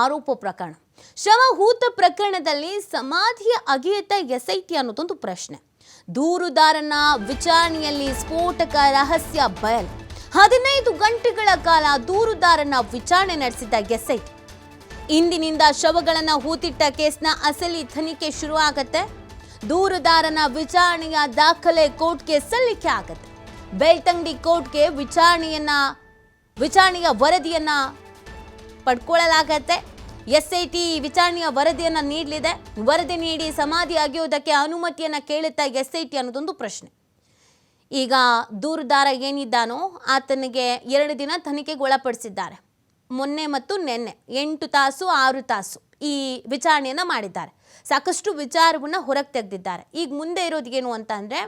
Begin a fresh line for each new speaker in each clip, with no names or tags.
ಆರೋಪ ಪ್ರಕರಣ. ಶವ ಹೂತ ಪ್ರಕರಣದಲ್ಲಿ ಸಮಾಧಿಯ ಅಗೆಯತ ಎಸ್ಐಟಿ ಅನ್ನೋದೊಂದು ಪ್ರಶ್ನೆ. ದೂರುದಾರನ ವಿಚಾರಣೆಯಲ್ಲಿ ಸ್ಫೋಟಕ ರಹಸ್ಯ ಬಯಲು. ಹದಿನೈದು ಗಂಟೆಗಳ ಕಾಲ ದೂರುದಾರನ ವಿಚಾರಣೆ ನಡೆಸಿದ ಎಸ್ಐಟಿ. ಇಂದಿನಿಂದ ಶವಗಳನ್ನು ಹೂತಿಟ್ಟ ಕೇಸ್ನ ಅಸಲಿ ತನಿಖೆ ಶುರುವಾಗತ್ತೆ. ದೂರುದಾರನ ವಿಚಾರಣೆಯ ದಾಖಲೆ ಕೋರ್ಟ್ಗೆ ಸಲ್ಲಿಕೆ ಆಗತ್ತೆ. ಬೆಳ್ತಂಗಡಿ ಕೋರ್ಟ್ಗೆ ವಿಚಾರಣೆಯನ್ನ, ವಿಚಾರಣೆಯ ವರದಿಯನ್ನ ಪಡ್ಕೊಳ್ಳಲಾಗತ್ತೆ. ಎಸ್ ಐ ಟಿ ವಿಚಾರಣೆಯ ವರದಿಯನ್ನು ನೀಡಲಿದೆ. ವರದಿ ನೀಡಿ ಸಮಾಧಿ ಅಗೆಯುವುದಕ್ಕೆ ಅನುಮತಿಯನ್ನ ಕೇಳುತ್ತಾ ಎಸ್ ಐ ಟಿ ಅನ್ನೋದೊಂದು ಪ್ರಶ್ನೆ. ಈಗ ದೂರುದಾರ ಏನಿದ್ದಾನೋ ಆತನಿಗೆ ಎರಡು ದಿನ ತನಿಖೆಗೆ ಒಳಪಡಿಸಿದ್ದಾರೆ. ಮೊನ್ನೆ ಮತ್ತು ನಿನ್ನೆ, ಎಂಟು ತಾಸು, ಆರು ತಾಸು. ಈ ವಿಚಾರಣೆಯನ್ನು ಮಾಡಿದ್ದಾರೆ. ಸಾಕಷ್ಟು ವಿಚಾರವನ್ನು ಹೊರಗೆ ತೆಗೆದಿದ್ದಾರೆ. ಈಗ ಮುಂದೆ ಇರೋದು ಏನು ಅಂತ ಅಂದರೆ,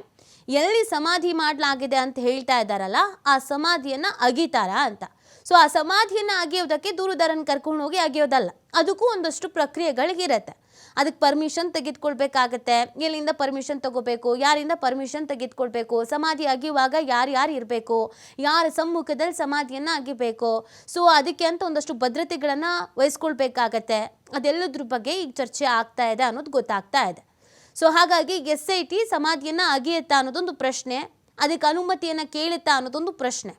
ಎಲ್ಲಿ ಸಮಾಧಿ ಮಾಡಲಾಗಿದೆ ಅಂತ ಹೇಳ್ತಾ ಇದ್ದಾರಲ್ಲ, ಆ ಸಮಾಧಿಯನ್ನು ಅಗೀತಾರಾ ಅಂತ. ಸೊ ಆ ಸಮಾಧಿಯನ್ನು ಅಗೆಯೋದಕ್ಕೆ ದೂರುದಾರನ ಕರ್ಕೊಂಡು ಹೋಗಿ ಅಗೆಯೋದಲ್ಲ, ಅದಕ್ಕೂ ಒಂದಷ್ಟು ಪ್ರಕ್ರಿಯೆಗಳಿಗಿರತ್ತೆ ಅದಕ್ಕೆ ಪರ್ಮಿಷನ್ ತೆಗೆದುಕೊಳ್ಬೇಕಾಗತ್ತೆ. ಎಲ್ಲಿಂದ ಪರ್ಮಿಷನ್ ತಗೋಬೇಕು, ಯಾರಿಂದ ಪರ್ಮಿಷನ್ ತೆಗೆದುಕೊಳ್ಬೇಕು, ಸಮಾಧಿ ಅಗಿಯುವಾಗ ಯಾರು ಯಾರು ಇರಬೇಕು, ಯಾರ ಸಮ್ಮುಖದಲ್ಲಿ ಸಮಾಧಿಯನ್ನು ಅಗಿಬೇಕು. ಸೊ ಅದಕ್ಕೆ ಅಂತ ಒಂದಷ್ಟು ಭದ್ರತೆಗಳನ್ನು ವಹಿಸ್ಕೊಳ್ಬೇಕಾಗತ್ತೆ. ಅದೆಲ್ಲದ್ರ ಬಗ್ಗೆ ಈಗ ಚರ್ಚೆ ಆಗ್ತಾ ಇದೆ ಅನ್ನೋದು ಗೊತ್ತಾಗ್ತಾ ಇದೆ. ಸೊ ಹಾಗಾಗಿ ಎಸ್ ಐ ಟಿ ಸಮಾಧಿಯನ್ನು ಅಗೆಯುತ್ತಾ ಅನ್ನೋದೊಂದು ಪ್ರಶ್ನೆ, ಅದಕ್ಕೆ ಅನುಮತಿಯನ್ನು ಕೇಳುತ್ತಾ ಅನ್ನೋದೊಂದು ಪ್ರಶ್ನೆ.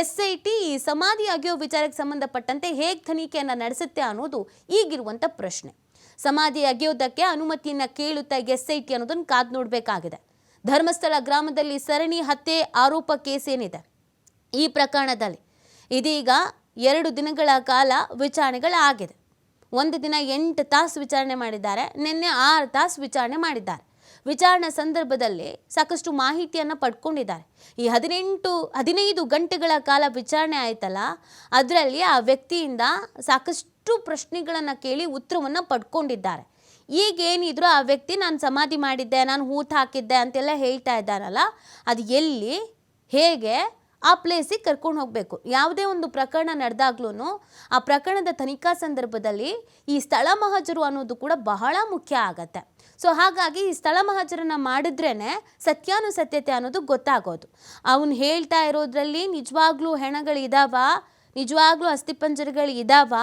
ಎಸ್ ಐ ಟಿ ಈ ಸಮಾಧಿ ಅಗೆಯೋ ವಿಚಾರಕ್ಕೆ ಸಂಬಂಧಪಟ್ಟಂತೆ ಹೇಗೆ ತನಿಖೆಯನ್ನು ನಡೆಸುತ್ತೆ ಅನ್ನೋದು ಈಗಿರುವಂಥ ಪ್ರಶ್ನೆ. ಸಮಾಧಿ ಅಗೆಯೋದಕ್ಕೆ ಅನುಮತಿಯನ್ನು ಕೇಳುತ್ತಾ ಎಸ್ ಐ ಟಿ ಅನ್ನೋದನ್ನು ಕಾದು ನೋಡಬೇಕಾಗಿದೆ. ಧರ್ಮಸ್ಥಳ ಗ್ರಾಮದಲ್ಲಿ ಸರಣಿ ಹತ್ಯೆ ಆರೋಪ ಕೇಸ್ ಏನಿದೆ? ಈ ಪ್ರಕರಣದಲ್ಲಿ ಇದೀಗ ಎರಡು ದಿನಗಳ ಕಾಲ ವಿಚಾರಣೆಗಳಾಗಿದೆ. ಒಂದು ದಿನ ಎಂಟು ತಾಸು ವಿಚಾರಣೆ ಮಾಡಿದ್ದಾರೆ, ನಿನ್ನೆ ಆರು ತಾಸು ವಿಚಾರಣೆ ಮಾಡಿದ್ದಾರೆ. ವಿಚಾರಣೆ ಸಂದರ್ಭದಲ್ಲಿ ಸಾಕಷ್ಟು ಮಾಹಿತಿಯನ್ನು ಪಡ್ಕೊಂಡಿದ್ದಾರೆ. ಈ ಹದಿನೆಂಟು, ಹದಿನೈದು ಗಂಟೆಗಳ ಕಾಲ ವಿಚಾರಣೆ ಆಯ್ತಲ್ಲ, ಅದರಲ್ಲಿ ಆ ವ್ಯಕ್ತಿಯಿಂದ ಸಾಕಷ್ಟು ಪ್ರಶ್ನೆಗಳನ್ನು ಕೇಳಿ ಉತ್ತರವನ್ನು ಪಡ್ಕೊಂಡಿದ್ದಾರೆ. ಈಗ ಏನಿದ್ರು ಆ ವ್ಯಕ್ತಿ, ನಾನು ಸಮಾಧಿ ಮಾಡಿದ್ದೆ, ನಾನು ಹೂತು ಹಾಕಿದ್ದೆ ಅಂತೆಲ್ಲ ಹೇಳ್ತಾ ಇದ್ದಾರಲ್ಲ ಅದು ಎಲ್ಲಿ, ಹೇಗೆ ಆ ಪ್ಲೇಸಿಗೆ ಕರ್ಕೊಂಡು ಹೋಗಬೇಕು. ಯಾವುದೇ ಒಂದು ಪ್ರಕರಣ ನಡೆದಾಗ್ಲೂ ಆ ಪ್ರಕರಣದ ತನಿಖಾ ಸಂದರ್ಭದಲ್ಲಿ ಈ ಸ್ಥಳ ಮಹಜರು ಅನ್ನೋದು ಕೂಡ ಬಹಳ ಮುಖ್ಯ ಆಗತ್ತೆ. ಸೊ ಹಾಗಾಗಿ ಈ ಸ್ಥಳ ಮಹಜರನ್ನ ಮಾಡಿದ್ರೇ ಸತ್ಯಾನುಸತ್ಯತೆ ಅನ್ನೋದು ಗೊತ್ತಾಗೋದು. ಅವನು ಹೇಳ್ತಾ ಇರೋದ್ರಲ್ಲಿ ನಿಜವಾಗ್ಲೂ ಹೆಣಗಳು ಇದಾವ ನಿಜವಾಗ್ಲೂ ಅಸ್ಥಿಪಂಜರಗಳು ಇದಾವ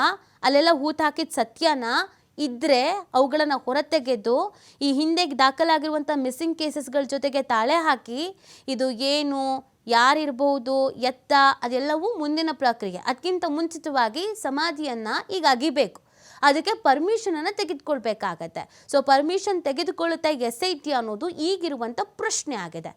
ಅಲ್ಲೆಲ್ಲ ಹೂತು ಹಾಕಿದ ಸತ್ಯನಾ ಇದ್ದರೆ ಅವುಗಳನ್ನು ಹೊರತೆಗೆದು ಈ ಹಿಂದೆ ದಾಖಲಾಗಿರುವಂಥ ಮಿಸ್ಸಿಂಗ್ ಕೇಸಸ್ಗಳ ಜೊತೆಗೆ ತಾಳೆ ಹಾಕಿ ಇದು ಏನು, ಯಾರಿರ್ಬೋದು, ಎತ್ತ, ಅದೆಲ್ಲವೂ ಮುಂದಿನ ಪ್ರಕ್ರಿಯೆ. ಅದಕ್ಕಿಂತ ಮುಂಚಿತವಾಗಿ ಸಮಾಧಿಯನ್ನು ಈಗ ಅಗಿಬೇಕು. ಅದಕ್ಕೆ ಪರ್ಮಿಷನನ್ನು ತೆಗೆದುಕೊಳ್ಬೇಕಾಗತ್ತೆ. ಸೊ ಪರ್ಮಿಷನ್ ತೆಗೆದುಕೊಳ್ಳುತ್ತಾ ಎಸ್ ಐ ಟಿ ಅನ್ನೋದು ಈಗಿರುವಂಥ ಪ್ರಶ್ನೆ ಆಗಿದೆ.